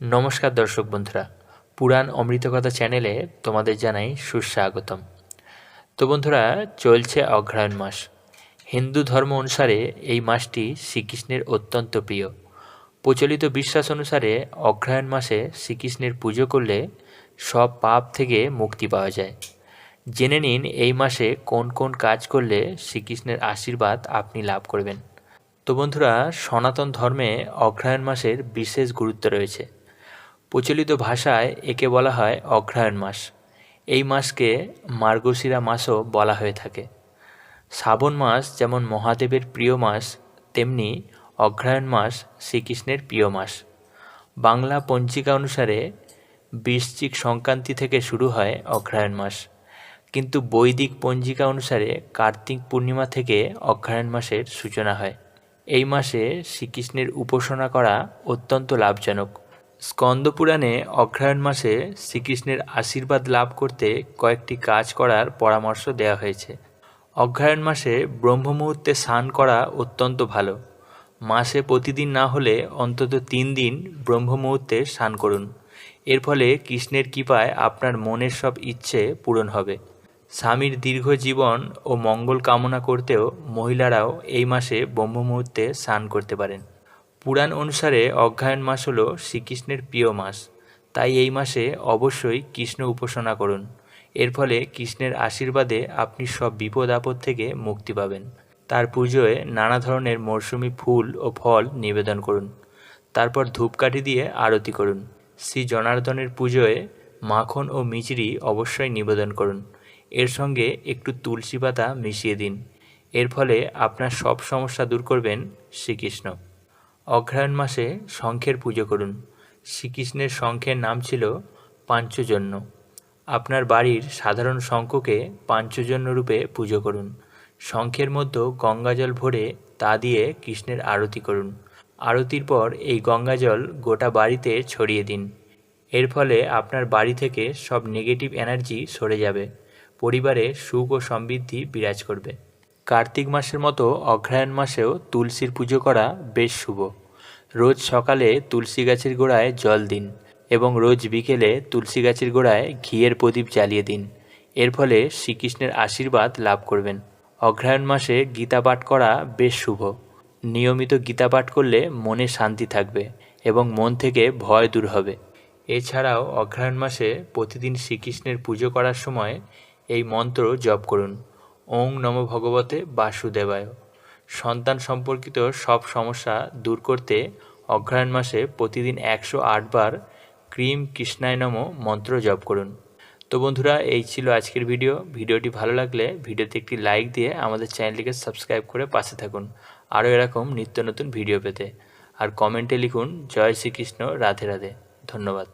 নমস্কার দর্শক বন্ধুরা, পুরাণ অমৃতকথা চ্যানেলে তোমাদের জানাই সুস্বাগতম। তো বন্ধুরা, চলছে অগ্রহায়ণ মাস। হিন্দু ধর্ম অনুসারে এই মাসটি শ্রীকৃষ্ণের অত্যন্ত প্রিয়। প্রচলিত বিশ্বাস অনুসারে অগ্রহায়ণ মাসে শ্রীকৃষ্ণের পুজো করলে সব পাপ থেকে মুক্তি পাওয়া যায়। জেনে নিন এই মাসে কোন কোন কাজ করলে শ্রীকৃষ্ণের আশীর্বাদ আপনি লাভ করবেন। তো বন্ধুরা, সনাতন ধর্মে অগ্রহায়ণ মাসের বিশেষ গুরুত্ব রয়েছে। প্রচলিত ভাষায় একে বলা হয় অগ্রহায়ণ মাস। এই মাসকে মার্গশিরা মাসও বলা হয়ে থাকে। শ্রাবণ মাস যেমন মহাদেবের প্রিয় মাস, তেমনি অগ্রহায়ণ মাস শ্রীকৃষ্ণের প্রিয় মাস। বাংলা পঞ্জিকা অনুসারে বৃশ্চিক সংক্রান্তি থেকে শুরু হয় অগ্রহায়ণ মাস। কিন্তু বৈদিক পঞ্জিকা অনুসারে কার্তিক পূর্ণিমা থেকে অগ্রহায়ণ মাসের সূচনা হয়। এই মাসে শ্রীকৃষ্ণের উপাসনা করা অত্যন্ত লাভজনক। স্কন্দপুরাণে অগ্রহায়ণ মাসে শ্রীকৃষ্ণের আশীর্বাদ লাভ করতে কয়েকটি কাজ করার পরামর্শ দেওয়া হয়েছে। অগ্রহায়ণ মাসে ব্রহ্ম মুহূর্তে স্নান করা অত্যন্ত ভালো। মাসে প্রতিদিন না হলে অন্তত তিন দিন ব্রহ্ম মুহূর্তে স্নান করুন। এর ফলে কৃষ্ণের কৃপায় আপনার মনের সব ইচ্ছে পূরণ হবে। স্বামীর দীর্ঘ জীবন ও মঙ্গল কামনা করতেও মহিলারাও এই মাসে ব্রহ্ম মুহূর্তে স্নান করতে পারেন। পুরাণ অনুসারে অগ্রহায়ণ মাস হল শ্রীকৃষ্ণের প্রিয় মাস। তাই এই মাসে অবশ্যই কৃষ্ণ উপাসনা করুন। এর ফলে কৃষ্ণের আশীর্বাদে আপনি সব বিপদ আপদ থেকে মুক্তি পাবেন। তার পুজোয় নানা ধরনের মরশুমি ফুল ও ফল নিবেদন করুন। তারপর ধূপকাঠি দিয়ে আরতি করুন। শ্রী জনার্দনের পুজোয় মাখন ও মিচড়ি অবশ্যই নিবেদন করুন। এর সঙ্গে একটু তুলসী পাতা মিশিয়ে দিন। এর ফলে আপনার সব সমস্যা দূর করবেন শ্রীকৃষ্ণ। অগ্রহায়ণ মাসে শঙ্খের পুজো করুন। শ্রীকৃষ্ণের শঙ্খের নাম ছিল পাঞ্চজন্য। আপনার বাড়ির সাধারণ শঙ্খকে পাঞ্চজন্য রূপে পুজো করুন। শঙ্খের মধ্যে গঙ্গাজল ভরে তা দিয়ে কৃষ্ণের আরতি করুন। আরতির পর এই গঙ্গাজল গোটা বাড়িতে ছড়িয়ে দিন। এর ফলে আপনার বাড়ি থেকে সব নেগেটিভ এনার্জি সরে যাবে। পরিবারে সুখ ও সমৃদ্ধি বিরাজ করবে। কার্তিক মাসের মতো অগ্রহায়ণ মাসেও তুলসীর পুজো করা বেশ শুভ। রোজ সকালে তুলসী গাছের গোড়ায় জল দিন এবং রোজ বিকেলে তুলসী গাছের গোড়ায় ঘিয়ের প্রদীপ জ্বালিয়ে দিন। এর ফলে শ্রীকৃষ্ণের আশীর্বাদ লাভ করবেন। অগ্রহায়ণ মাসে গীতা পাঠ করা বেশ শুভ। নিয়মিত গীতা পাঠ করলে মনে শান্তি থাকবে এবং মন থেকে ভয় দূর হবে। এছাড়াও অগ্রহায়ণ মাসে প্রতিদিন শ্রীকৃষ্ণের পুজো করার সময় এই মন্ত্র জপ করুন। ওং নম ভগবতে বাসুদেবায়। সন্তান সম্পর্কিত সব সমস্যা দূর করতে অগ্রহায়ণ মাসে প্রতিদিন একশো আটবার ক্রিম কৃষ্ণায় নম মন্ত্র জপ করুন। তো বন্ধুরা, এই ছিল আজকের ভিডিও। ভিডিওটি ভালো লাগলে ভিডিওতে একটি লাইক দিয়ে আমাদের চ্যানেলটিকে সাবস্ক্রাইব করে পাশে থাকুন। আরও এরকম নিত্য নতুন ভিডিও পেতে। আর কমেন্টে লিখুন, জয় শ্রীকৃষ্ণ, রাধে রাধে। ধন্যবাদ।